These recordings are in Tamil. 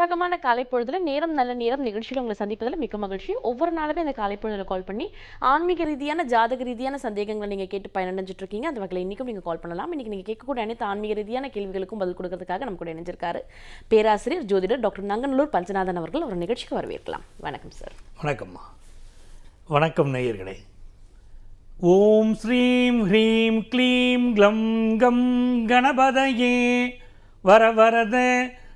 ரகமான காலை நேரம் நல்ல நேரம் நிகழ்ச்சியில் உங்களை சந்திப்பதில் மிக்க மகிழ்ச்சி. ஒவ்வொரு நாளுமே இந்த காலை கால் பண்ணி ஆன்மீக ரீதியான ஜாதக ரீதியான சந்தேகங்களை நீங்கள் கேட்டு பயனடைஞ்சிட்டு இருக்கீங்க. அந்த வகையில் இன்னைக்கும் நீங்கள் கால் பண்ணலாம். இன்றைக்கி நீங்கள் கேட்கக்கூடிய அனைத்து ஆன்மீக ரீதியான கேள்விகளுக்கும் பதில் கொடுக்கறதுக்காக நம்ம கூட இணைஞ்சிருக்காரு. பேராசிரியர் ஜோதிடர் டாக்டர் நங்கநல்லூர் பஞ்சநாதன் அவர்கள் ஒரு நிகழ்ச்சிக்கு வரவேற்கலாம். வணக்கம் சார் வணக்கம்மா. வணக்கம் நேயர்களே. ஓம் ஸ்ரீம் ஹ்ரீம் க்ளீம் க்ளம் கம் கணபதையே. வர வரத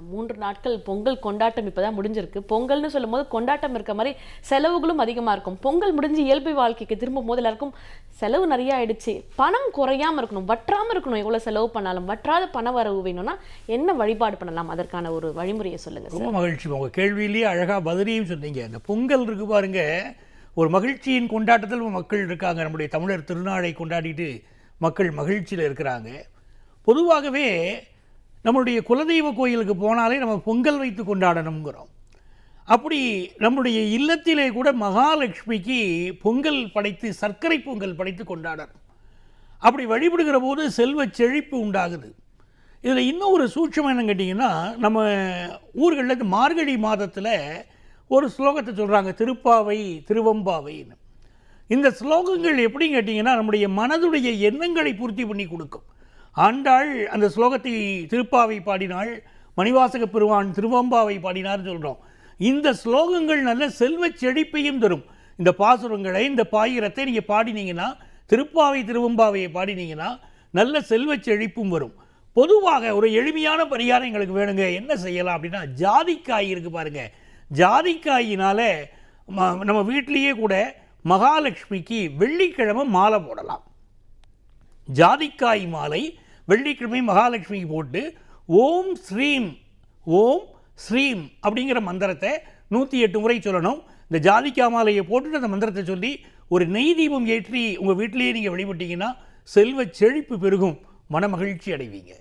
மூன்று நாட்கள் பொங்கல் கொண்டாட்டம் இப்பதான் முடிஞ்சிருக்கு. பொங்கல்னு சொல்லும்போது கொண்டாட்டம் இருக்க மாதிரி செலவுகளும் அதிகமா இருக்கும். பொங்கல் முடிஞ்சு இயல்பு வாழ்க்கைக்கு திரும்பும் போது எல்லாருக்கும் செலவு நிறைய ஆயிடுச்சு. பணம் குறையாம இருக்கணும் வற்றாம இருக்கணும் எவ்வளவு செலவு பண்ணாலும் வற்றாத பண வரவு வேணும்னா என்ன வழிபாடு பண்ணலாம்? அதற்கான ஒரு வழிமுறையை சொல்லுங்க சார். ரொம்ப மகிழ்ச்சி. உங்கள் கேள்வியிலேயே அழகாக பதிலையும் சொன்னீங்க. இந்த பொங்கல் இருக்கு பாருங்க. ஒரு மகிழ்ச்சியின் கொண்டாட்டத்தில் மக்கள் இருக்காங்க. நம்முடைய தமிழர் திருநாளை கொண்டாடிட்டு மக்கள் மகிழ்ச்சியில் இருக்கிறாங்க. பொதுவாகவே நம்மளுடைய குலதெய்வ கோயிலுக்கு போனாலே நம்ம பொங்கல் வைத்து கொண்டாடணுங்கிறோம். அப்படி நம்முடைய இல்லத்திலே கூட மகாலட்சுமிக்கு பொங்கல் படைத்து சர்க்கரை பொங்கல் படைத்து கொண்டாடணும். அப்படி வழிபடுகிற போது செல்வ செழிப்பு உண்டாகுது. இதில் இன்னும் ஒரு சூட்சம் என்னன்னு கேட்டிங்கன்னா நம்ம ஊர்களில் மார்கழி மாதத்தில் ஒரு ஸ்லோகத்தை சொல்கிறாங்க திருப்பாவை திருவம்பாவைன்னு. இந்த ஸ்லோகங்கள் எப்படின்னு கேட்டிங்கன்னா நம்முடைய மனதுடைய எண்ணங்களை பூர்த்தி பண்ணி கொடுக்கும். ஆண்டாள் அந்த ஸ்லோகத்தை திருப்பாவை பாடினாள் மணிவாசக பெருமான் திருவம்பாவை பாடினார்னு சொல்கிறோம் இந்த ஸ்லோகங்கள் நல்ல செல்வச் செழிப்பையும் தரும். இந்த பாசுரங்களை இந்த பாயிரத்தை நீங்கள் பாடினீங்கன்னா திருப்பாவை திருவம்பாவையை பாடினீங்கன்னா நல்ல செல்வ செழிப்பும் வரும். பொதுவாக ஒரு எளிமையான பரிகாரம் எங்களுக்கு வேணுங்க. என்ன செய்யலாம் அப்படின்னா ஜாதிக்காய் இருக்குது பாருங்கள் ஜாதிக்காயினால் ம- நம்ம வீட்டிலேயே கூட மகாலட்சுமிக்கு வெள்ளிக்கிழமை மாலை போடலாம். ஜாதிக்காய் மாலை வெள்ளிக்கிழமை மகாலட்சுமிக்கு போட்டு ஓம் ஸ்ரீம் ஓம் ஸ்ரீம் அப்படிங்கிற மந்திரத்தை நூற்றி எட்டு முறை சொல்லணும். இந்த ஜாதிக்காய் மாலையை போட்டுட்டு அந்த மந்திரத்தை சொல்லி ஒரு நெய் தீபம் ஏற்றி உங்கள் வீட்டிலேயே நீங்கள் வழிபட்டீங்கன்னா செல்வ செழிப்பு பெருகும். மனமகிழ்ச்சி அடைவீங்க.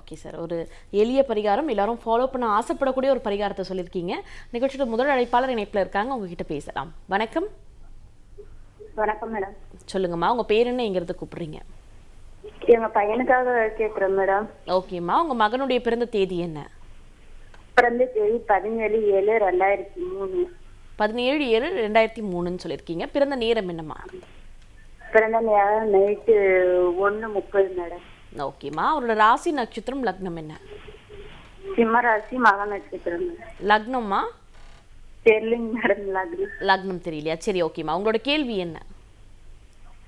ஓகே சார் ஒரு எளிய பரிகாரம். எல்லாரும் ஃபாலோ பண்ண ஆசைப்படக்கூடிய ஒரு பரிகாரத்தை சொல்லியிருக்கீங்க. நிகழ்ச்சியோட முதல் அழைப்பாளர் இணைப்புல இருக்காங்க. உங்ககிட்ட பேசலாம். வணக்கம். வணக்கம் மேடம் சொல்லுங்கம்மா. உங்க பேர் என்ன எங்கிறது கூப்பிடுறீங்க? எங்க பையனுக்காக கேக்குறேன் மேடம். ஓகேம்மா உங்க மகனுடைய பிறந்த தேதி என்ன? பிறந்த தேதி பதினேழு ஏழு ரெண்டாயிரத்தி மூணு. பதினேழு ஏழு ரெண்டாயிரத்தி மூணுன்னு சொல்லியிருக்கீங்க. பிறந்த நேரம் என்னம்மா? பிறந்த நேரம் நைட்டு ஒண்ணு முப்பது மேடம். ஓகேம்மா அவரோட ராசி நட்சத்திரம் லக்னம் என்ன? சிம்மராசி மக நட்சத்திரம் லக்னம்மா? தெரியலிங்க மேடம் லக்னி லக்னம் தெரியலையா? சரி ஓகேம்மா. உங்களோட கேள்வி என்ன?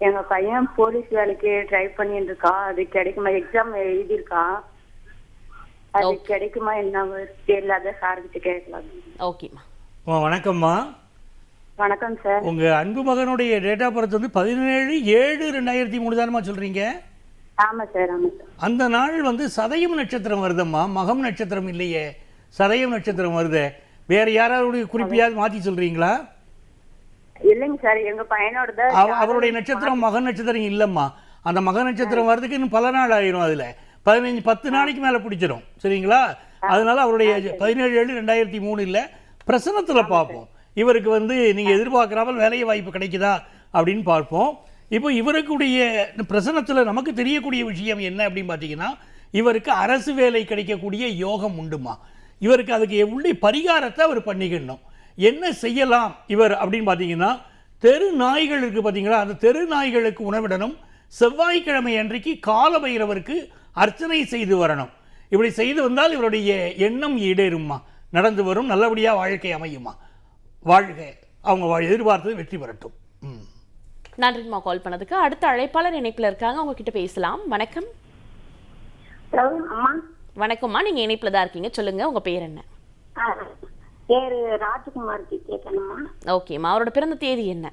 எங்க பையன் போலீஸ் வேலைக்கு ட்ரை பண்ணிட்டு இருக்கான் அது கிடைக்குமா? எக்ஸாம் எழுதியிருக்கான் அது கிடைக்குமா என்ன தெரியல அதான் சார்கிட்ட கேட்கலாம். ஓகேம்மா வணக்கம்மா. வணக்கம் சார் உங்கள் அன்பு மகனுடைய டேட் ஆஃப் பர்த் வந்து பதினேழு ஏழு ரெண்டாயிரத்தி மூணு தானம்மா சொல்கிறீங்க ஆமா சார் ஆமா சார் அந்த நாள் வந்து சதயம் நட்சத்திரம் வருதம்மா. மகம் நட்சத்திரம் இல்லையே. சதயம் நட்சத்திரம் வருதே. வேற யாராவது குறிப்பியாவது மாற்றி சொல்கிறீங்களா இல்லைங்க சார் எங்க பையனோட அவ- அவருடைய நட்சத்திரம் மக நட்சத்திரம் இல்லைம்மா. அந்த மக நட்சத்திரம் வர்றதுக்கு இன்னும் பல நாள் ஆயிரும் அதில். பதினஞ்சு பத்து நாளைக்கு மேலே பிடிச்சிரும். சரிங்களா? அதனால அவருடைய பதினேழு ஏழு ரெண்டாயிரத்தி மூணு இல்லை பிரசனத்தில் பார்ப்போம். இவருக்கு வந்து நீங்கள் எதிர்பார்க்குறாமல் வேலை வாய்ப்பு கிடைக்குதா அப்படின்னு பார்ப்போம். இப்போ இவருக்குடைய பிரசனத்தில் நமக்கு தெரியக்கூடிய விஷயம் என்ன அப்படின்னு பார்த்தீங்கன்னா இவருக்கு அரசு வேலை கிடைக்கக்கூடிய யோகம் உண்டுமா? இவருக்கு அதுக்கு எவ்வளோ பரிகாரத்தை அவர் பண்ணிக்கணும். என்ன செய்யலாம் இவர் அப்படின்னு பார்த்தீங்கன்னா தெரு நாய்கள் இருக்குது பார்த்தீங்களா? அந்த தெரு நாய்களுக்கு உணவிடணும். செவ்வாய்க்கிழமை அன்றைக்கு காலபைரவருக்கு அர்ச்சனை செய்து வரணும். இப்படி செய்து வந்தால் இவருடைய எண்ணம் ஈடேறும்மா. நடந்து வரும் நல்லபடியாக வாழ்க்கை அமையுமா வாழ்க. அவங்க எதிர்பார்த்தது வெற்றி பெறட்டும். ம். நன்றிம்மா கால் பண்ணதுக்கு. அடுத்த அழைப்பாளர் இணைப்புல இருக்காங்க. உங்ககிட்ட பேசலாம். வணக்கம். வணக்கம்மா. நீங்க இணைப்புல தான் இருக்கீங்க. சொல்லுங்க உங்க பேர் என்ன? பேரு ராஜகுமார்க்கு கேட்கணுமா ஓகேம்மா அவரோட பிறந்த தேதி என்ன?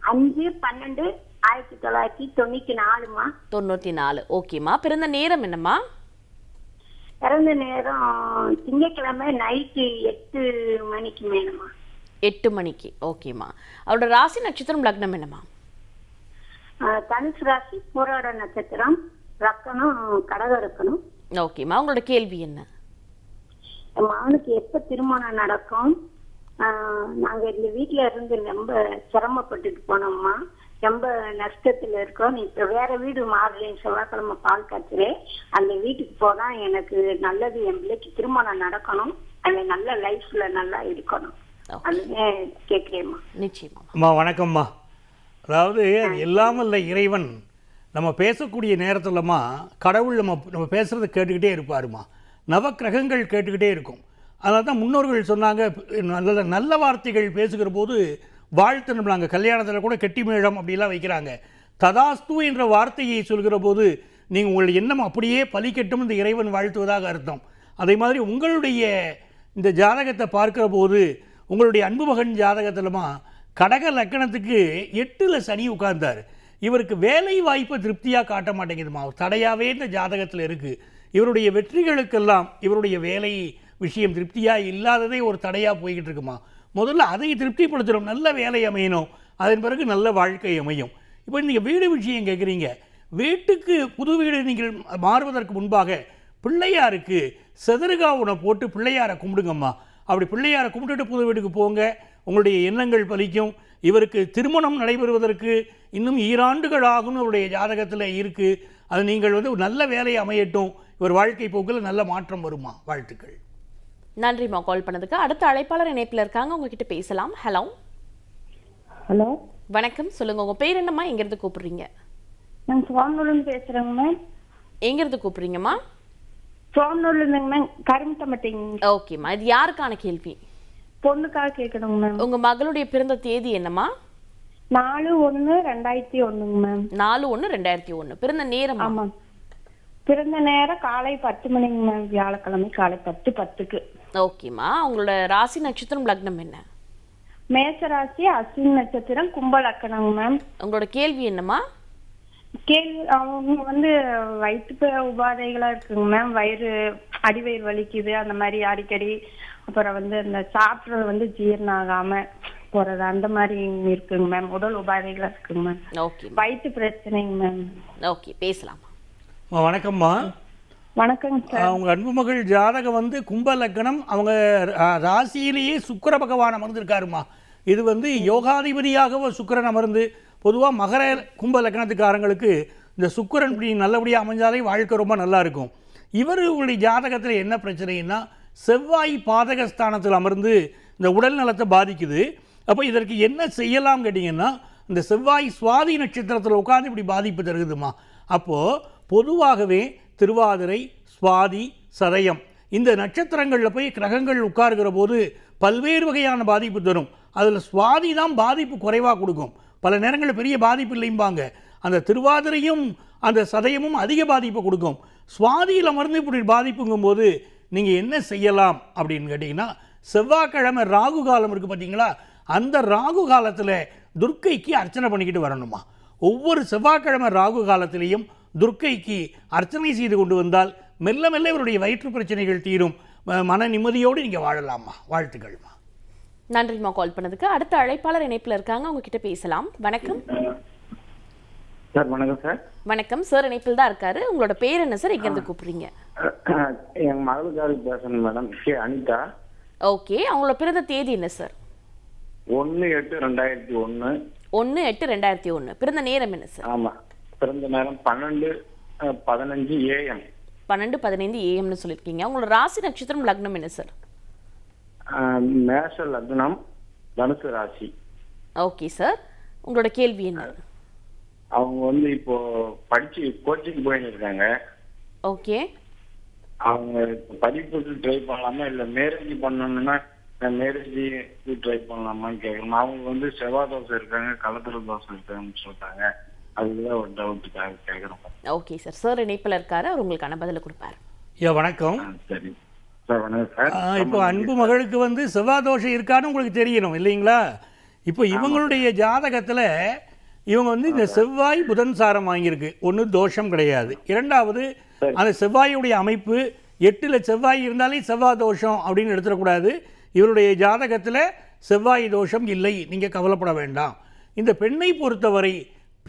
அஞ்சு பன்னெண்டு ஆயிரத்தி தொள்ளாயிரத்தி தொண்ணூத்தி நாலுமா? தொண்ணூத்தி நாலு. ஓகேம்மா பிறந்த நேரம் என்னம்மா? பிறந்த நேரம் திங்கட்கிழமை நைட்டு எட்டு மணிக்கு மேலமா? எட்டு மணிக்கு. ஓகேம்மா அவரோட ராசி நட்சத்திரம் லக்னம் என்னம்மா? தனுசு ராசி போராட நட்சத்திரம் ரக்கணும் கடக இருக்கணும் ஓகேம்மா உங்களோட கேள்வி என்ன? என் மகனுக்கு எப்ப திருமணம் நடக்கும்? நாங்க இந்த வீட்ல இருந்து ரொம்ப சிரமப்பட்டுட்டு போனோம்மா. ரொம்ப நஷ்டத்துல இருக்கோம். நீ இப்ப வேற வீடு மாறுறேன் செவ்வாய்க்கிழமை பால் காய்ச்சுறேன் அந்த வீட்டுக்கு போனா எனக்கு நல்லது என் பிள்ளைக்கு திருமணம் நடக்கணும். அவன் நல்ல லைஃப்ல நல்லா இருக்கணும். அதுவே கேக்குறேம்மா. நிச்சயமா. அம்மா வணக்கம்மா. அதாவது அது எல்லாம் வல்ல இறைவன். நம்ம பேசக்கூடிய நேரத்துலம்மா கடவுள் நம்ம நம்ம பேசுகிறத கேட்டுக்கிட்டே இருப்பாருமா நவக்கிரகங்கள் கேட்டுக்கிட்டே இருக்கும். அதனால் தான் முன்னோர்கள் சொன்னாங்க நல்ல நல்ல வார்த்தைகள் பேசுகிற போது வாழ்த்து நாங்கள் கல்யாணத்தில் கூட கெட்டி மேளம் அப்படிலாம் வைக்கிறாங்க. ததாஸ்து என்ற வார்த்தையை சொல்கிற போது நீங்கள் உங்களுடைய எண்ணம் அப்படியே பலிக்கட்டும் இந்த இறைவன் வாழ்த்துவதாக அர்த்தம். அதே மாதிரி உங்களுடைய இந்த ஜாதகத்தை பார்க்குற போது உங்களுடைய அன்பு மகன் ஜாதகத்திலமா கடக லக்கணத்துக்கு எட்டில் சனி உட்கார்ந்தார். இவருக்கு வேலை வாய்ப்பை திருப்தியாக காட்ட மாட்டேங்குதுமா? தடையாகவே இந்த ஜாதகத்தில் இருக்குது இவருடைய வெற்றிகளுக்கெல்லாம் இவருடைய வேலை விஷயம் திருப்தியாக இல்லாததே ஒரு தடையாக போய்கிட்டு இருக்குமா முதல்ல அதை திருப்திப்படுத்தணும் நல்ல வேலை அமையணும். அதன் பிறகு நல்ல வாழ்க்கை அமையும். இப்போ நீங்கள் வீடு விஷயம் கேட்குறீங்க வீட்டுக்கு புது வீடு நீங்கள் மாறுவதற்கு முன்பாக பிள்ளையாருக்கு செதறுகா உணவு போட்டு பிள்ளையாரை கும்பிடுங்கம்மா. அப்படி பிள்ளையாரை கும்பிட்டுட்டு புது வீட்டுக்கு போங்க. உங்களுடைய எண்ணங்கள் பலிக்கும். இவருக்கு திருமணம் நடைபெறுவதற்கு இன்னும் ஈராண்டுகள் ஆகும்னு அவருடைய ஜாதகத்தில் இருக்குது அது நீங்கள் வந்து ஒரு நல்ல வேலையை அமையட்டும். இவர் வாழ்க்கை போக்கில் நல்ல மாற்றம் வருமா? வாழ்த்துக்கள். நன்றிம்மா கால் பண்ணதுக்கு. அடுத்த அழைப்பாளர் இணைப்பில் இருக்காங்க. உங்ககிட்ட பேசலாம். ஹலோ. ஹலோ. வணக்கம். சொல்லுங்க. உங்க பேர் என்னம்மா? எங்கிருந்து கூப்பிடுறீங்க? நாங்கள் சோனூர்லேருந்து பேசுகிறேங்க மேம். எங்கிருந்து கூப்பிடுறீங்கம்மா? சோனூர்லேருந்துங்க மேம். கரும்பட்டம்பட்டிங்க ஓகேம்மா இது யாருக்கான கேள்வி? பொண்ணுக்காக கேட்கணுங்க மேம். உங்க மகளுடைய பிறந்த தேதி என்னம்மா? நாலு ஒன்று ரெண்டாயிரத்தி ஒன்றுங்க மேம். நாலு ஒன்று ரெண்டாயிரத்தி ஒன்று பிறந்த நேரம் ஆமாம் பிறந்த நேரம் காலை பத்து மணிங்க மேம் வியாழக்கிழமை காலை பத்து பத்துக்கு. ஓகேம்மா. உங்களோட ராசி நட்சத்திரம் லக்னம் என்ன? மேசராசி அஸ்வின் நட்சத்திரம் கும்பலக்கணங்க மேம். உங்களோட கேள்வி என்னம்மா? கேள்வி அவங்க வந்து வயிற்று உபாதைகளா இருக்குங்க மேம். வயிறு அடிவயிறு வலிக்குது அந்த மாதிரி அடிக்கடி. அப்புறம் வந்து இந்த சாப்பிட்றது வந்து ஜீரணம் ஆகாம போறது அந்த மாதிரி இருக்குங்க மேம். உடல் உபாதைகளா இருக்குங்க மேம். ஓகே வயிற்று பிரச்சனைங்க மேம். ஓகே பேசலாமா வணக்கம்மா. வணக்கங்க சார் அவங்க அன்பு மகள் ஜாதகம் வந்து கும்ப லக்னம் அவங்க ராசியிலேயே சுக்கிர பகவான் அமர்ந்திருக்காருமா. இது வந்து யோகாதிபதியாக சுக்கிரன் அமர்ந்து பொதுவாக மகர கும்ப லக்னத்துக்காரங்களுக்கு இந்த சுக்கிரன் இப்படி நல்லபடியாக அமைஞ்சாலே வாழ்க்கை ரொம்ப நல்லா இருக்கும். இவர்களுடைய ஜாதகத்தில் என்ன பிரச்சனைன்னா செவ்வாய் பாதகஸ்தானத்தில் அமர்ந்து இந்த உடல் நலத்தை பாதிக்குது. அப்போ இதற்கு என்ன செய்யலாம் கேட்டிங்கன்னா இந்த செவ்வாய் சுவாதி நட்சத்திரத்தில் உட்காந்து இப்படி பாதிப்பு தருகுதுமா. அப்போது பொதுவாகவே திருவாதிரை சுவாதி சதயம் இந்த நட்சத்திரங்களில் போய் கிரகங்கள் உட்காருகிற போது பல்வேறு வகையான பாதிப்பு தரும். அதில் சுவாதி தான் பாதிப்பு குறைவாக கொடுக்கும். பல நேரங்களில் பெரிய பாதிப்பு இல்லைம்பாங்க. அந்த திருவாதிரையும் அந்த சதயமும் அதிக பாதிப்பை கொடுக்கும். சுவாதியில் அமர்ந்து இப்படி பாதிப்புங்கும்போது நீங்கள் என்ன செய்யலாம் அப்படின்னு கேட்டிங்கன்னா செவ்வாய்க்கிழமை ராகு காலம் இருக்குது பார்த்தீங்களா அந்த ராகு காலத்தில் துர்க்கைக்கு அர்ச்சனை பண்ணிக்கிட்டு வரணுமா? ஒவ்வொரு செவ்வாய்க்கிழமை ராகு காலத்திலையும் துர்க்கைக்கு அர்ச்சனை செய்து கொண்டு வந்தால் மெல்ல மெல்ல இவருடைய வயிற்று பிரச்சனைகள் தீரும். மன நிம்மதியோடு நீங்கள் வாழலாமா? வாழ்த்துக்கள்மா. நன்றிம்மா கால் பண்ணதுக்கு. அடுத்த அழைப்பாளர் இணைப்பில் இருக்காங்க. உங்ககிட்ட பேசலாம். வணக்கம். சார் வணக்கம் சார். வணக்கம். சார் இணைப்பில் தான் இருக்காரு. உங்களோட பேர் என்ன சார்? எங்கேருந்து கூப்பிடுறீங்க? என் மகளுக்காக பேசணும் மேடம். கே அனிதா. ஓகே. அவங்களோட பிறந்த தேதி என்ன சார்? ஒன்று எட்டு ரெண்டாயிரத்தி ஒன்று ஒன்று எட்டு ரெண்டாயிரத்தி ஒன்று பிறந்த நேரம் என்ன சார்? ஆமாம் பிறந்த நேரம் பன்னெண்டு பதினஞ்சு ஏஎம் பன்னெண்டு பதினைந்து ஏஎம்னு சொல்லியிருக்கீங்க. உங்களோட ராசி நட்சத்திரம் லக்னம் என்ன சார் மேஷ லக்னம் தனுசு ராசி. ஓகே சார் உங்களோட கேள்வி என்ன? அவங்க வந்து இப்போ படிச்சு கோச்சிங் போயின்னு இருக்காங்க. ஓகே. அவங்க படிப்புக்கு ட்ரை பண்ணலாமா இல்லை மேரேஜ் பண்ணணும்னா மேரேஜ் ட்ரை பண்ணலாமான்னு கேட்கணும் அவங்க வந்து செவ்வாய் தோசை இருக்காங்க கலத்துற தோசை இருக்காங்கன்னு சொல்றாங்க அதுதான் ஒரு டவுட்டுக்காக கேட்குறோம் ஓகே சார் சார் இணைப்பில் இருக்காரு. அவர் உங்களுக்கான பதிலை கொடுப்பாரு. ஐயா வணக்கம். சரி. சார் வணக்கம் சார் ஆ, இப்போ அன்பு மகளுக்கு வந்து செவ்வாய் தோஷம் இருக்கான்னு உங்களுக்கு தெரியணும் இல்லைங்களா? இப்போ இவங்களுடைய ஜாதகத்தில் இவங்க வந்து இந்த செவ்வாய் புதன் சாரம் வாங்கியிருக்கு. ஒன்று தோஷம் கிடையாது. இரண்டாவது அந்த செவ்வாயுடைய அமைப்பு எட்டில் செவ்வாய் இருந்தாலே செவ்வாய் தோஷம் அப்படின்னு எடுத்துடக்கூடாது. இவருடைய ஜாதகத்தில் செவ்வாய் தோஷம் இல்லை. நீங்கள் கவலைப்பட வேண்டாம். இந்த பெண்ணை பொறுத்தவரை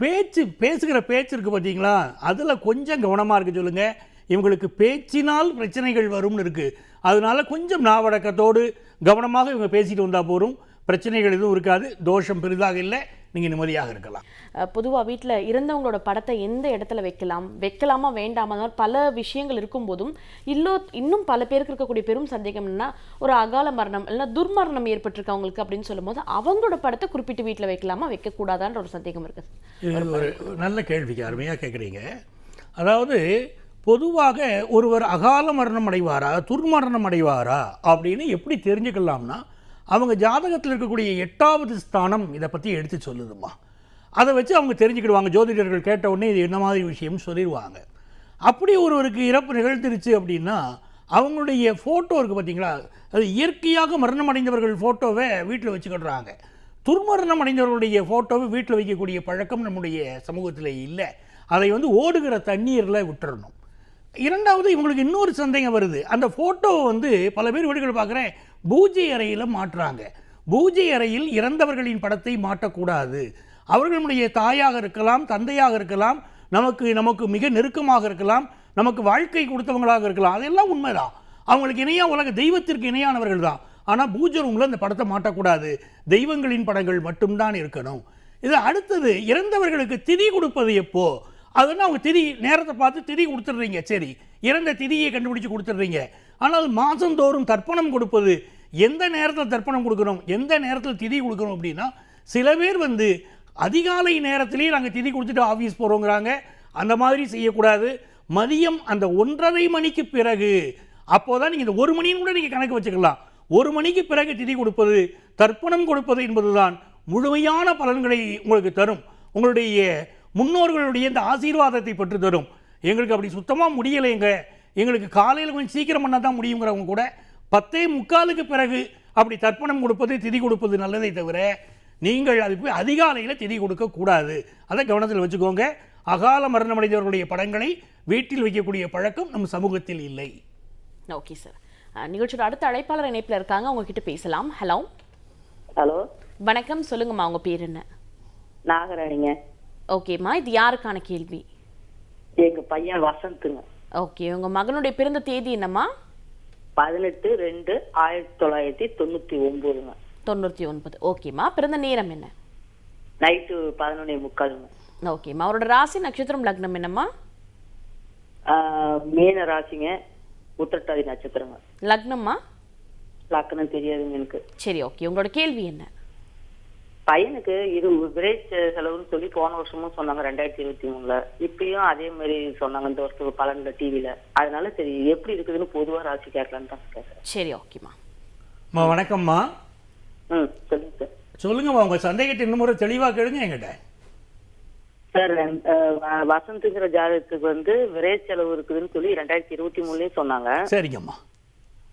பேச்சு பேசுகிற பேச்சு இருக்குது பார்த்தீங்களா அதில் கொஞ்சம் கவனமாக இருக்க சொல்லுங்கள் இவங்களுக்கு பேச்சினால் பிரச்சனைகள் வரும்னு இருக்குது அதனால கொஞ்சம் நாவடக்கத்தோடு கவனமாக இவங்க பேசிட்டு வந்தால் போதும். பிரச்சனைகள் எதுவும் இருக்காது. தோஷம் பெரிதாக இல்லை. நீங்கள் நிம்மதியாக இருக்கலாம். பொதுவாக வீட்டில் இறந்தவங்களோட படத்தை எந்த இடத்துல வைக்கலாம்? வைக்கலாமா வேண்டாமா? பல விஷயங்கள் இருக்கும்போதும் இல்லோ இன்னும் பல பேருக்கு இருக்கக்கூடிய பெரும் சந்தேகம் என்னன்னா ஒரு அகால மரணம் இல்லைன்னா துர்மரணம் ஏற்பட்டிருக்கு அவங்களுக்கு அப்படின்னு சொல்லும்போது அவங்களோட படத்தை குறிப்பிட்டு வீட்டில் வைக்கலாமா வைக்கக்கூடாதான்ற ஒரு சந்தேகம் இருக்கு. இது ஒரு நல்ல கேள்விக்கு அருமையாக கேட்குறீங்க அதாவது பொதுவாக ஒருவர் அகால மரணம் அடைவாரா துர்மரணம் அடைவாரா அப்படின்னு எப்படி தெரிஞ்சுக்கலாம்னா அவங்க ஜாதகத்தில் இருக்கக்கூடிய எட்டாவது ஸ்தானம் இதை பற்றி எடுத்து சொல்லுதுமா அதை வச்சு அவங்க தெரிஞ்சுக்கிடுவாங்க. ஜோதிடர்கள் கேட்ட உடனே இது என்ன மாதிரி விஷயம்னு சொல்லிடுவாங்க. அப்படி ஒருவருக்கு இறப்பு நிகழ்ந்துருச்சு அப்படின்னா அவங்களுடைய ஃபோட்டோ இருக்குது பார்த்தீங்களா அது இயற்கையாக மரணம் அடைந்தவர்கள் ஃபோட்டோவை வீட்டில் வச்சுக்கிடுறாங்க. துர்மரணம் அடைந்தவர்களுடைய ஃபோட்டோவை வீட்டில் வைக்கக்கூடிய பழக்கம் நம்முடைய சமூகத்தில் இல்லை. அதை வந்து ஓடுகிற தண்ணீரில் விட்டுறணும். இரண்டாவது இவங்களுக்கு இன்னொரு சந்தேகம் வருது. அந்த ஃபோட்டோவை வந்து பல பேர் வீடுகள் பார்க்குறேன் பூஜை அறையில் மாட்டுறாங்க. பூஜை அறையில் இறந்தவர்களின் படத்தை மாட்டக்கூடாது. அவர்களுடைய தாயாக இருக்கலாம் தந்தையாக இருக்கலாம் நமக்கு நமக்கு மிக நெருக்கமாக இருக்கலாம் நமக்கு வாழ்க்கை கொடுத்தவங்களாக இருக்கலாம். அதெல்லாம் உண்மைதான். அவங்களுக்கு இணையாக உலக தெய்வத்திற்கு இணையானவர்கள் தான். ஆனால் பூஜை ரூமில் அந்த படத்தை மாட்டக்கூடாது. தெய்வங்களின் படங்கள் மட்டும்தான் இருக்கணும். இது அடுத்தது இறந்தவர்களுக்கு திதி கொடுப்பது எப்போ? அதுனா அவங்க திதி நேரத்தை பார்த்து திதி கொடுத்துட்றீங்க. சரி இறந்த திதியை கண்டுபிடிச்சு கொடுத்துட்றீங்க. ஆனால் மாதந்தோறும் தர்ப்பணம் கொடுப்பது எந்த நேரத்தில் தர்ப்பணம் கொடுக்குறோம் எந்த நேரத்தில் திதி கொடுக்குறோம் அப்படின்னா சில பேர் வந்து அதிகாலை நேரத்திலேயே நாங்கள் திதி கொடுத்துட்டு ஆஃபீஸ் போகிறோங்கிறாங்க அந்த மாதிரி செய்யக்கூடாது. மதியம் அந்த ஒன்றரை மணிக்கு பிறகு அப்போதான் நீங்கள் இந்த ஒரு மணின்னு கூட நீங்கள் கணக்கு வச்சுக்கலாம். ஒரு மணிக்கு பிறகு திதி கொடுப்பது தர்ப்பணம் கொடுப்பது என்பதுதான் முழுமையான பலன்களை உங்களுக்கு தரும். உங்களுடைய முன்னோர்களுடைய இந்த ஆசீர்வாதத்தை பெற்று தரும். எங்களுக்கு அப்படி சுத்தமாக முடியலைங்க. எங்களுக்கு காலையில் கொஞ்சம் சீக்கிரம் பண்ணால் தான் முடியுங்கிறவங்க கூட பத்தே முக்காலுக்கு பிறகு அப்படி தர்ப்பணம் கொடுப்பது திதி கொடுப்பது நல்லதை தவிர நீங்கள் அது போய் அதிகாலையில் திதி கொடுக்கக்கூடாது அதை கவனத்தில் வச்சுக்கோங்க. அகால மரணமடைந்தவர்களுடைய படங்களை வீட்டில் வைக்கக்கூடிய பழக்கம் நம் சமூகத்தில் இல்லை. ஓகே சார் நிகழ்ச்சியோட அடுத்த அழைப்பாளர் இணைப்பில் இருக்காங்க. உங்ககிட்ட பேசலாம். ஹலோ ஹலோ வணக்கம். சொல்லுங்கம்மா உங்க பேர் என்ன? நாகராணிங்க. ஓகேம்மா இது யாருக்கான கேள்வி? எங்க பையன் வசந்துங்க. ஓகே உங்க மகனுடைய பிறந்த தேதி என்னம்மா? பதினெட்டு ரெண்டு ஆயிரத்தி தொள்ளாயிரத்தி தொண்ணூத்தி ஒன்பதுங்க தொண்ணூற்றி ஒன்பது. ஓகேம்மா பிறந்த நேரம் என்ன? நைட்டு பதினொன்னே முக்காலுங்க ஓகேம்மா அவரோட ராசி நட்சத்திரம் லக்னம் என்னம்மா? மீன ராசிங்க. உத்திரட்டாதி நட்சத்திரங்க. லக்னம்மா? லக்கணம் தெரியாதுங்க எனக்கு. சரி ஓகே உங்களோட கேள்வி என்ன? பையனுக்கு இது விரைச் செலவுன்னு சொல்லி போன வருஷமும் சொன்னாங்க ரெண்டாயிரத்தி இருபத்தி மூணுல. இப்பயும் அதே மாதிரி சொன்னாங்க இந்த வருஷத்துக்கு பலன்ல டிவில அதனால சரி எப்படி இருக்குதுன்னு பொதுவா ராசி கேட்கலான்னு தான் கேட்கறேன் சரி ஓகேம்மா அம்மா வணக்கம்மா. ம் சொல்லுங்க சார். சொல்லுங்கம்மா உங்கள் சந்தேகத்தை இன்னும் முறை தெளிவாக கேளுங்க என்கிட்ட. சார் வசந்துங்கிற ஜாதகத்துக்கு வந்து விரைச் செலவு இருக்குதுன்னு சொல்லி ரெண்டாயிரத்தி இருபத்தி மூணுலயும் சொன்னாங்க. சரிங்கம்மா.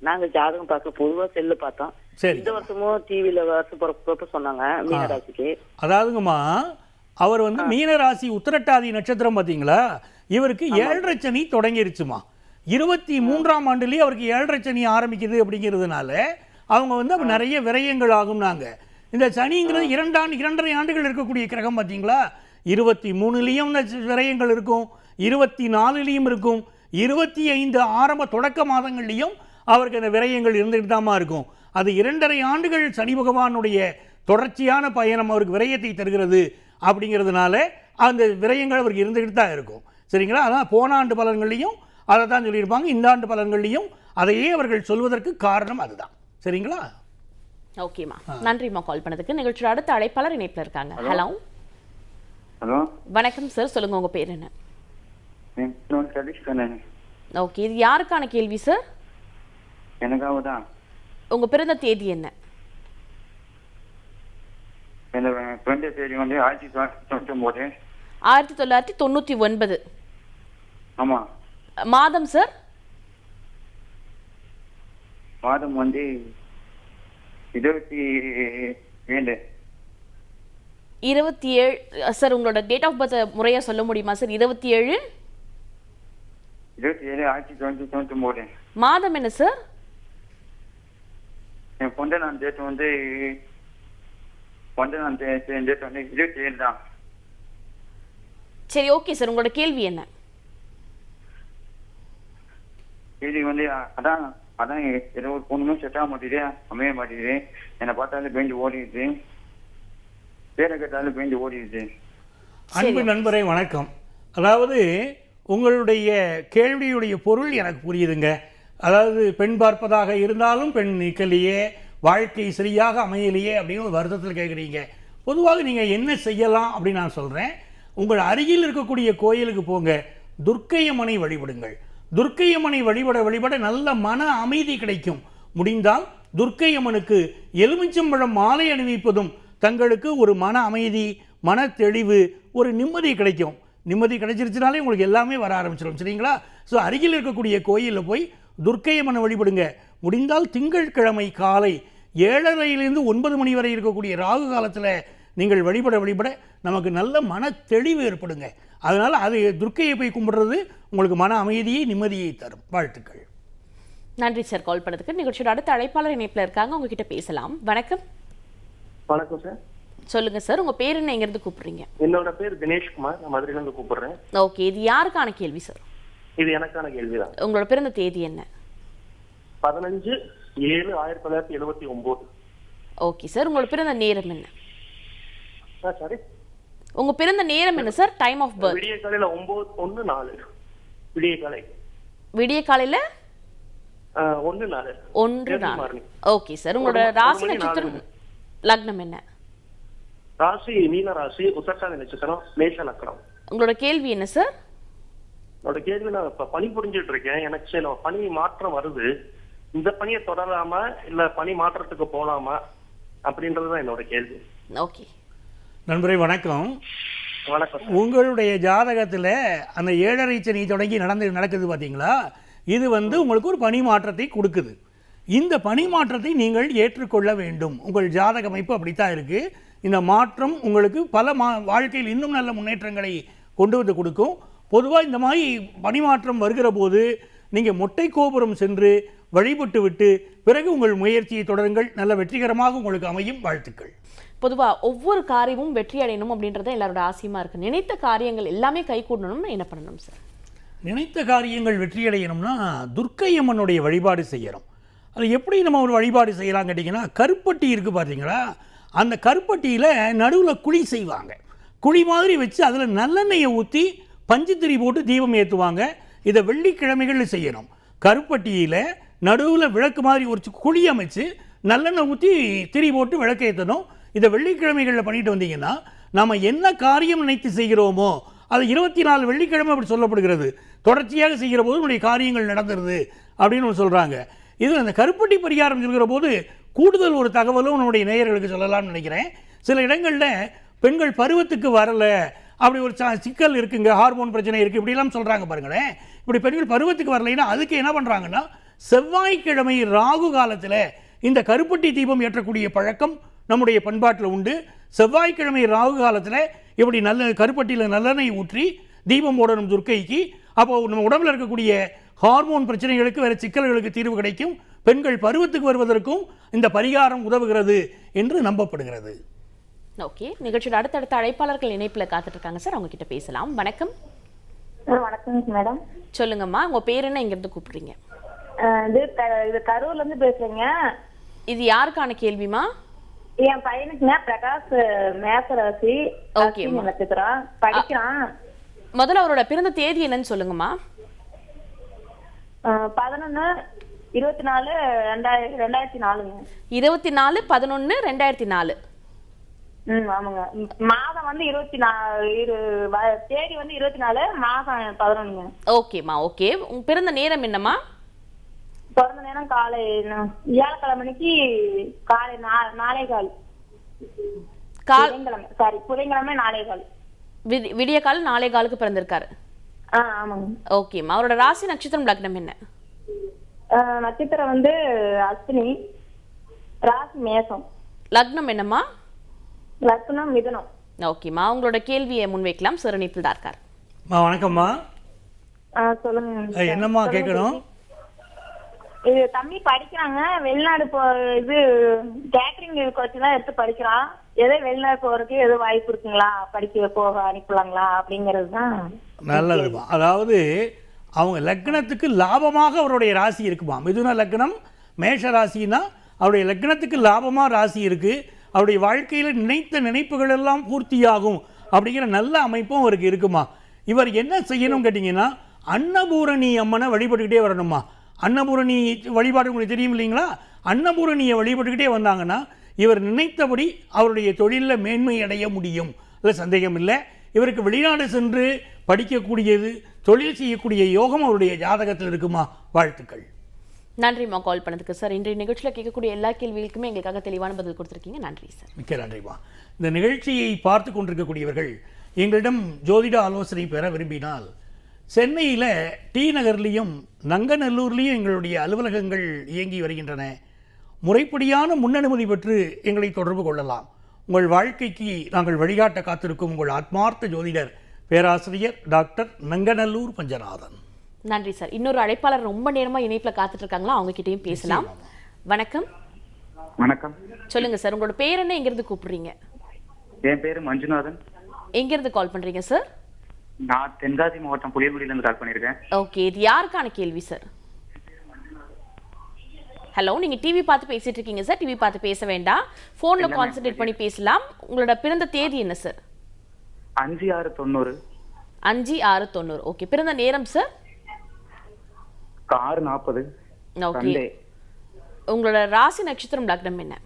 நாங்க ஜாதகம் பார்க்க பொதுவா செல்லு பார்த்தோம். சரி. இந்த வருஷமும் டிவில வருஷம் சொன்னாங்க மீனராசிக்கு அதாவதுங்கம்மா அவர் வந்து மீனராசி உத்திரட்டாதி நட்சத்திரம் பார்த்தீங்களா இவருக்கு ஏழரை சனி தொடங்கிருச்சுமா. இருபத்தி மூன்றாம் ஆண்டுலேயே அவருக்கு ஏழரை சனி ஆரம்பிக்குது அப்படிங்கிறதுனால அவங்க வந்து அப்ப நிறைய விரயங்கள் ஆகும்னாங்க. இந்த சனிங்கிறது இரண்டாண்டு இரண்டரை ஆண்டுகள் இருக்கக்கூடிய கிரகம் பார்த்தீங்களா இருபத்தி மூணுலேயும் இந்த விரயங்கள் இருக்கும் இருபத்தி நாலுலேயும் இருக்கும் இருபத்தி ஐந்து ஆரம்ப தொடக்க மாதங்கள்லேயும் அவருக்கு அந்த விரயங்கள் இருந்துகிட்டு தாம்மா இருக்கும். அது இரண்டரை ஆண்டுகள் சனி பகவானுடைய தொடர்ச்சியான பயணம் அவருக்கு விரயத்தை தருகிறது அப்படிங்கிறதுனால அந்த விரயங்கள் அவருக்கு இருந்துக்கிட்டு தான் இருக்கும். சரிங்களா? அதான் போன ஆண்டு பலன்கள்லையும் அதை தான் சொல்லியிருப்பாங்க. இந்த ஆண்டு பலன்கள்லையும் அதையே அவர்கள் சொல்வதற்கு காரணம் அதுதான். சரிங்களா? ஓகேம்மா நன்றிம்மா கால் பண்ணதுக்கு. நிகழ்ச்சியோட அடுத்த அழைப்பாளர் இணைப்பில் இருக்காங்க. ஹலோ. ஹலோ. வணக்கம் சார். சொல்லுங்க உங்க பேர் என்ன? ஓகே இது யாருக்கான கேள்வி சார்? எனக்காக தான் உங்க பிறந்த தேதி என்ன? ஃப்ரெண்டு தேதி வந்து ஆயிரத்தி தொள்ளாயிரத்தி தொண்ணூற்றி ஒம்பது ஆயிரத்தி தொள்ளாயிரத்தி தொண்ணூற்றி ஒன்பது. ஆமாம் மாதம் சார் மாதம் வந்து இருபத்தி ஏழு. இருபத்தி ஏழு சார் உங்களோட டேட் ஆஃப் பர்த் முறையாக சொல்ல முடியுமா சார் இருபத்தி ஏழு? இருபத்தி ஏழு ஆயிரத்தி தொண்ணூற்றி தொண்ணூற்றி மாதம் என்ன சார் என் பொண்ணு நான் டேட் வந்து பொண்ணு நான் டேட் வந்து இருபத்தி ஏழு தான். சரி ஓகே சார் உங்களோட கேள்வி என்ன? இது வந்து அதான் அதான் ஏதோ ஒரு பொண்ணுமே செட் ஆக மாட்டேங்குது அமைய மாட்டேங்குது. என்னை பார்த்தாலும் பெஞ்சு ஓடிடுது. பேரை கேட்டாலும் பெஞ்சு ஓடிடுது. அன்பு நண்பரே வணக்கம். அதாவது உங்களுடைய கேள்வியுடைய பொருள் எனக்கு புரியுதுங்க. அதாவது பெண் பார்ப்பதாக இருந்தாலும் பெண் நிற்கலையே வாழ்க்கை சரியாக அமையலையே அப்படின்னு ஒரு வருத்தத்தில் கேட்குறீங்க பொதுவாக நீங்கள் என்ன செய்யலாம் அப்படின்னு நான் சொல்கிறேன் உங்கள் அருகில் இருக்கக்கூடிய கோயிலுக்கு போங்க. துர்க்கையம்மனை வழிபடுங்கள். துர்க்கையம்மனை வழிபட வழிபட நல்ல மன அமைதி கிடைக்கும். முடிந்தால் துர்க்கையம்மனுக்கு எலுமிச்சம்பழம் மாலை அணிவிப்பதும் தங்களுக்கு ஒரு மன அமைதி மன தெளிவு ஒரு நிம்மதி கிடைக்கும். நிம்மதி கிடைச்சிருச்சுனாலே உங்களுக்கு எல்லாமே வர ஆரம்பிச்சிடும் சரிங்களா? ஸோ அருகில் இருக்கக்கூடிய கோயிலில் போய் துர்க்கையம்மனை வழிபடுங்க. முடிந்தால் திங்கட்கிழமை காலை ஏழரையிலிருந்து ஒன்பது மணி வரை இருக்கக்கூடிய ராகு காலத்தில் நீங்கள் வழிபட வழிபட நமக்கு நல்ல மன தெளிவு ஏற்படுங்க. அதனால் அது துர்க்கையை போய் கும்பிடுறது உங்களுக்கு மன அமைதியை நிம்மதியை தரும். வாழ்த்துக்கள். நன்றி சார் கால் பண்ணதுக்கு. நிகழ்ச்சியோட அடுத்த அழைப்பாளர் இணைப்பில் இருக்காங்க. உங்ககிட்ட பேசலாம். வணக்கம். வணக்கம் சார். சொல்லுங்க சார். உங்க பேர் என்ன? எங்கிருந்து கூப்பிடுறீங்க? என்னோட பேர் தினேஷ்குமார். மதுரையில இருந்து கூப்பிடுறேன். ஓகே. இது யாருக்கான கேள்வி சார்? இது எனக்கான கேள்விதான். உங்களோட பிறந்த தேதி என்ன? பதினஞ்சு ஏழு ஆயிரத்தி தொள்ளாயிரத்தி எழுபத்தி ஒன்பது ஓகே சார் உங்களோட பிறந்த நேரம் என்ன? சாரி உங்க பிறந்த நேரம் என்ன சார் டைம் ஆஃப் பர்த் விடிய காலையில ஒன்பது ஒன்னு நாலு. விடிய காலை. விடிய காலையில? ஒண்ணு நாலு. ஒன்று morning. ஓகே சார் உங்களோட ராசி நாலு நட்சத்திரம் லக்னம் என்ன? ராசி மீன ராசி உத்தரசாதி நட்சத்திரம் மேஷ லக்கணம் உங்களோட கேள்வி என்ன சார் என்னோட கேள்வி நான் இப்ப பணி புரிஞ்சிட்டு இருக்கேன். எனக்கு சில பணி மாற்றம் வருது. இந்த பணியை தொடராமா இல்ல பணி மாற்றத்துக்கு போலாமா அப்படின்றதுதான் என்னோட கேள்வி. ஓகே. நண்பரே வணக்கம். வணக்கம் சார். உங்களுடைய ஜாதகத்தில் அந்த ஏழரை சனி தொடங்கி நடந்து நடக்குது பார்த்தீங்களா இது வந்து உங்களுக்கு ஒரு பணி மாற்றத்தை கொடுக்குது. இந்த பணி மாற்றத்தை நீங்கள் ஏற்றுக்கொள்ள வேண்டும். உங்கள் ஜாதக அமைப்பு அப்படித்தான் இருக்குது இந்த மாற்றம் உங்களுக்கு பல மா வாழ்க்கையில் இன்னும் நல்ல முன்னேற்றங்களை கொண்டு வந்து கொடுக்கும். பொதுவாக இந்த மாதிரி பணிமாற்றம் வருகிற போது நீங்கள் மொட்டை கோபுரம் சென்று வழிபட்டு விட்டு பிறகு உங்கள் முயற்சியை தொடருங்கள். நல்ல வெற்றிகரமாக உங்களுக்கு அமையும். வாழ்த்துக்கள். பொதுவா ஒவ்வொரு காரியமும் வெற்றி அடையணும் அப்படின்றத எல்லாரோட ஆசையமா இருக்கு. நினைத்த காரியங்கள் எல்லாமே கை கூடணும்னா என்ன பண்ணணும் சார் நினைத்த காரியங்கள் வெற்றியடையணும்னா துர்க்கை அம்மனுடைய வழிபாடு செய்யணும். அது எப்படி நம்ம ஒரு வழிபாடு செய்யலாம் கேட்டிங்கன்னா கருப்பட்டி இருக்குது பார்த்தீங்களா அந்த கருப்பட்டியில் நடுவில் குழி செய்வாங்க. குழி மாதிரி வச்சு அதில் நல்லெண்ணெயை ஊற்றி பஞ்சுத்திரி போட்டு தீபம் ஏற்றுவாங்க இதை வெள்ளிக்கிழமைகளில் செய்யணும். கருப்பட்டியில் நடுவில் விளக்கு மாதிரி ஒரு குழி அமைச்சு நல்லெண்ணெய் ஊற்றி திரி போட்டு விளக்கு ஏற்றணும் இதை வெள்ளிக்கிழமைகளில் பண்ணிட்டு வந்தீங்கன்னா நம்ம என்ன காரியம் நினைத்து செய்கிறோமோ அது இருபத்தி நாலு வெள்ளிக்கிழமை அப்படி சொல்லப்படுகிறது. தொடர்ச்சியாக செய்கிற போது நம்முடைய காரியங்கள் நடந்துருது அப்படின்னு ஒன்று சொல்கிறாங்க இது அந்த கருப்பட்டி பரிகாரம் சொல்கிற போது கூடுதல் ஒரு தகவலும் நம்முடைய நேயர்களுக்கு சொல்லலாம்னு நினைக்கிறேன். சில இடங்களில் பெண்கள் பருவத்துக்கு வரல அப்படி ஒரு சிக்கல் இருக்குங்க ஹார்மோன் பிரச்சனை இருக்குது இப்படிலாம் சொல்கிறாங்க பாருங்களேன் இப்படி பெண்கள் பருவத்துக்கு வரலைன்னா அதுக்கு என்ன பண்ணுறாங்கன்னா செவ்வாய்க்கிழமை ராகு காலத்தில் இந்த கருப்பட்டி தீபம் ஏற்றக்கூடிய பழக்கம் நம்முடைய பண்பாட்டில் உண்டு. செவ்வாய்க்கிழமை ராகு காலத்தில் இப்படி நல்ல கருப்பட்டியில் நல்லெண்ணெய் ஊற்றி தீபம் போடணும் துர்க்கைக்கு. அப்போ நம்ம உடம்பில் இருக்கக்கூடிய ஹார்மோன் பிரச்சனைகளுக்கு வேறு சிக்கல்களுக்கு தீர்வு கிடைக்கும். பெண்கள் பருவத்துக்கு வருவதற்கும் இந்த பரிகாரம் உதவுகிறது என்று நம்பப்படுகிறது. ஓகே நிகழ்ச்சியோட அடுத்தடுத்த அழைப்பாளர்கள் இணைப்புல காத்துட்டு இருக்காங்க சார். அவங்க கிட்ட பேசலாம். வணக்கம். வணக்கம் மேடம். சொல்லுங்கம்மா. உங்க பேர் என்ன? இங்க இருந்து கூப்பிடுறீங்க இது க- இது கரூர்ல இருந்து பேசுறேங்க. இது யாருக்கான கேள்விமா என் பையனுக்குங்க பிரகாஷ் மேசராசி Okay, அம்மா. நட்சத்திரம். படிக்கிறான். முதல்ல அவரோட பிறந்த தேதி என்னன்னு சொல்லுங்கம்மா. பதினொன்னு இருபத்தி நாலு ரெண்டாயிரம் ரெண்டாயிரத்தி நாலுங்க. இருபத்தி நாலு பதினொன்னு ரெண்டாயிரத்தி நாலு. ஆமாங்க. மாதம் வந்து இருபத்தி நாலு தேதி வந்து இருபத்தி நாலு மாதம் பதினொன்னுங்க. ஓகேம்மா ஓகே. உங்க பிறந்த நேரம் என்னம்மா? பிறந்த நேரம் காலை வியாழக்கிழமை மணிக்கு காலை நா- நாலே கால். புதன்கிழமை சாரி புதன்கிழமை நாலே கால். விடி- விடிய கால் நாளை காலுக்கு பிறந்திருக்காரு. ஆமாங்க. ஓகேம்மா. அவரோட ராசி நட்சத்திரம் லக்னம் என்ன? நட்சத்திரம் வந்து அஸ்வினி ராசி மேசம் லக்னம் என்னம்மா? லக்னம் மிதுனம். ஓகேம்மா உங்களோட கேள்வியை முன்வைக்கலாம். சிறனிப்பில் தான் இருக்கார் அம்மா வணக்கம்மா ஆ, சொல்லுங்க என்னம்மா கேட்கணும்? இது தம்பி படிக்கிறாங்க. வெளிநாடு போ இது கேட்டரிங் கோச்சிங் தான் எடுத்து படிக்கிறான் ஏதோ வெளிநாடு போறதுக்கு ஏதோ வாய்ப்பு இருக்குங்களா? படிக்க போக அனுப்பலாங்களா? அப்படிங்கிறது தான். நல்லதுமா. அதாவது அவங்க லக்னத்துக்கு லாபமாக அவருடைய ராசி இருக்குமா? மிதுன லக்னம் மேஷ ராசினா அவருடைய லக்னத்துக்கு லாபமாக ராசி இருக்குது அவருடைய வாழ்க்கையில் நினைத்த நினைப்புகள் எல்லாம் பூர்த்தியாகும் அப்படிங்கிற நல்ல அமைப்பும் அவருக்கு இருக்குமா? இவர் என்ன செய்யணும் கேட்டிங்கன்னா அன்னபூரணி அம்மனை வழிபட்டுக்கிட்டே வரணுமா? அன்னபூரணி வழிபாடு உங்களுக்கு தெரியும் இல்லைங்களா? அன்னபூரணியை வழிபட்டுக்கிட்டே வந்தாங்கன்னா இவர் நினைத்தபடி அவருடைய தொழிலில் மேன்மை அடைய முடியும். இல்லை சந்தேகம் இல்லை. இவருக்கு வெளிநாடு சென்று படிக்கக்கூடியது தொழில் செய்யக்கூடிய யோகம் அவருடைய ஜாதகத்தில் இருக்குமா? வாழ்த்துக்கள். நன்றிம்மா கால் பண்ணதுக்கு. சார் இன்றைய நிகழ்ச்சியில் கேட்கக்கூடிய எல்லா கேள்விகளுக்குமே எங்களுக்காக தெளிவான பதில் கொடுத்துருக்கீங்க. நன்றி சார். மிக்க நன்றிமா. இந்த நிகழ்ச்சியை பார்த்து கொண்டிருக்கக்கூடியவர்கள் எங்களிடம் ஜோதிட ஆலோசனை பெற விரும்பினால் சென்னையில் டி நகர்லேயும் நங்கநல்லூர்லேயும் எங்களுடைய அலுவலகங்கள் இயங்கி வருகின்றன. முறைப்படியான முன்னனுமதி பெற்று எங்களை தொடர்பு கொள்ளலாம். உங்கள் வாழ்க்கைக்கு நாங்கள் வழிகாட்ட காத்திருக்கும் உங்கள் ஆத்மார்த்த ஜோதிடர் பேராசிரியர் டாக்டர் நங்கநல்லூர் பஞ்சநாதன். நன்றி சார். இன்னொரு அழைப்பாளர் ரொம்ப நேரமா இணைப்புல காத்துட்டு இருக்காங்களா அவங்க கிட்டயும் பேசலாம். வணக்கம். வணக்கம். சொல்லுங்க சார் உங்களோட பேர் என்ன? எங்கிருந்து கூப்பிடுறீங்க? என் பேரு மஞ்சுநாதன். எங்கிருந்து கால் பண்றீங்க சார்? நான் தென்காசி மாவட்டம் புளியங்குடியில இருந்து கால் பண்ணியிருக்கேன். ஓகே இது யாருக்கான கேள்வி சார்? ஹலோ நீங்க டிவி பார்த்து பேசிட்டு இருக்கீங்க சார். டிவி பார்த்து பேச வேண்டாம். போன்ல கான்சென்ட்ரேட் பண்ணி பேசலாம். உங்களோட பிறந்த தேதி என்ன சார்? அஞ்சு ஆறு தொண்ணூறு. அஞ்சு ஆறு தொண்ணூறு. ஓகே பிறந்த நேரம் சார்? ஆறு நாற்பது ஓகே சண்டே. உங்களோட ராசி நட்சத்திரம் லக்னம் என்ன?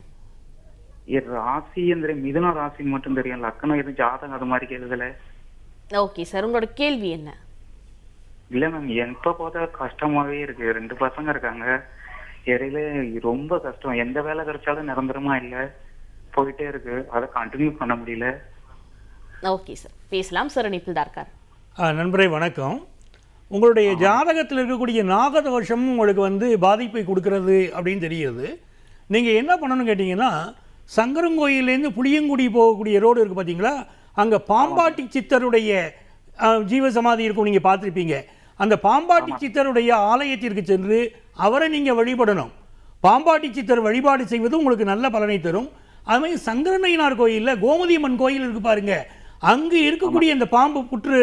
ராசி என்ற மிதுன ராசின்னு மட்டும் தெரியும். லக்கணம் எதுவும் ஜாதகம் அது மாதிரி கேளுதல ஓகே சார். உங்களோட கேள்வி என்ன? இல்ல மேம் எப்ப பார்த்தா கஷ்டமாவே இருக்கு. ரெண்டு பசங்க இருக்காங்க. இடையில ரொம்ப கஷ்டம். எந்த வேலை கிடைச்சாலும் நிரந்தரமா இல்ல. போயிட்டே இருக்கு. அதை கண்டினியூ பண்ண முடியல. Okay sir. பேசலாம். சார் இணைப்பில் தான் இருக்கார். நண்பரே வணக்கம். உங்களுடைய ஜாதகத்தில் இருக்கக்கூடிய நாகதோஷம் உங்களுக்கு வந்து பாதிப்பை கொடுக்கறது அப்படின்னு தெரியுது நீங்கள் என்ன பண்ணணும்னு கேட்டிங்கன்னா சங்கரங்கோயிலேருந்து புளியங்குடி போகக்கூடிய ரோடு இருக்குது பார்த்தீங்களா அங்கே பாம்பாட்டி சித்தருடைய ஜீவசமாதி இருக்கும் நீங்கள் பார்த்துருப்பீங்க. அந்த பாம்பாட்டி சித்தருடைய ஆலயத்திற்கு சென்று அவரை நீங்கள் வழிபடணும். பாம்பாட்டி சித்தர் வழிபாடு செய்வது உங்களுக்கு நல்ல பலனை தரும். அது மாதிரி சங்கரனையனார் கோயிலில் கோமதியம்மன் கோயில் இருக்கு பாருங்க. அங்கு இருக்கக்கூடிய இந்த பாம்பு புற்று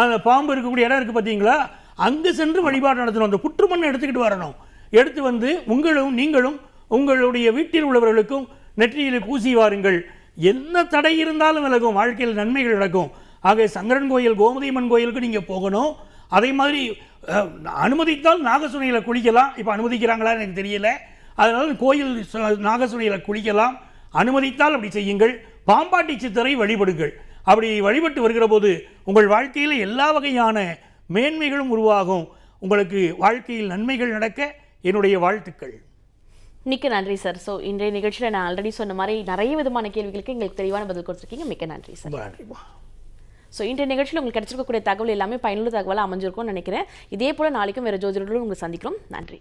அந்த பாம்பு இருக்கக்கூடிய இடம் இருக்குது பார்த்தீங்களா? அங்கு சென்று வழிபாடு நடத்தணும். அந்த புற்றுமண்ணை எடுத்துக்கிட்டு வரணும். எடுத்து வந்து உங்களும் நீங்களும் உங்களுடைய வீட்டில் உள்ளவர்களுக்கும் நெற்றியில் பூசி வாருங்கள். என்ன தடை இருந்தாலும் விலகும். வாழ்க்கையில் நன்மைகள் நடக்கும். ஆக சங்கரன் கோயில் கோமதியம்மன் கோயிலுக்கு நீங்கள் போகணும். அதே மாதிரி அனுமதித்தால் நாகசுனையில் குளிக்கலாம். இப்போ அனுமதிக்கிறாங்களா எனக்கு தெரியல. அதனால் கோயில் நாகசுனையில் குளிக்கலாம். அனுமதித்தால் அப்படி செய்யுங்கள். பாம்பாட்டி சித்தரை வழிபடுங்கள். அப்படி வழிபட்டு வருகிற போது உங்கள் வாழ்க்கையில் எல்லா வகையான மேன்மைகளும் உருவாகும். உங்களுக்கு வாழ்க்கையில் நன்மைகள் நடக்க என்னுடைய வாழ்த்துக்கள். மிக்க நன்றி சார் ஸோ இன்றைய நிகழ்ச்சியில் நான் ஆல்ரெடி சொன்ன மாதிரி நிறைய விதமான கேள்விகளுக்கு எங்களுக்கு தெளிவான பதில் கொடுத்துருக்கீங்க. மிக்க நன்றி சார் ரொம்ப நன்றிம்மா. ஸோ இன்றைய நிகழ்ச்சியில் உங்களுக்கு கிடைச்சிருக்கக்கூடிய தகவல் எல்லாமே பயனுள்ள தகவலாக அமைஞ்சிருக்கும்னு நினைக்கிறேன். இதே போல் நாளைக்கும் வேறு ஜோதிடர்களும் உங்களை சந்திக்கிறோம். நன்றி.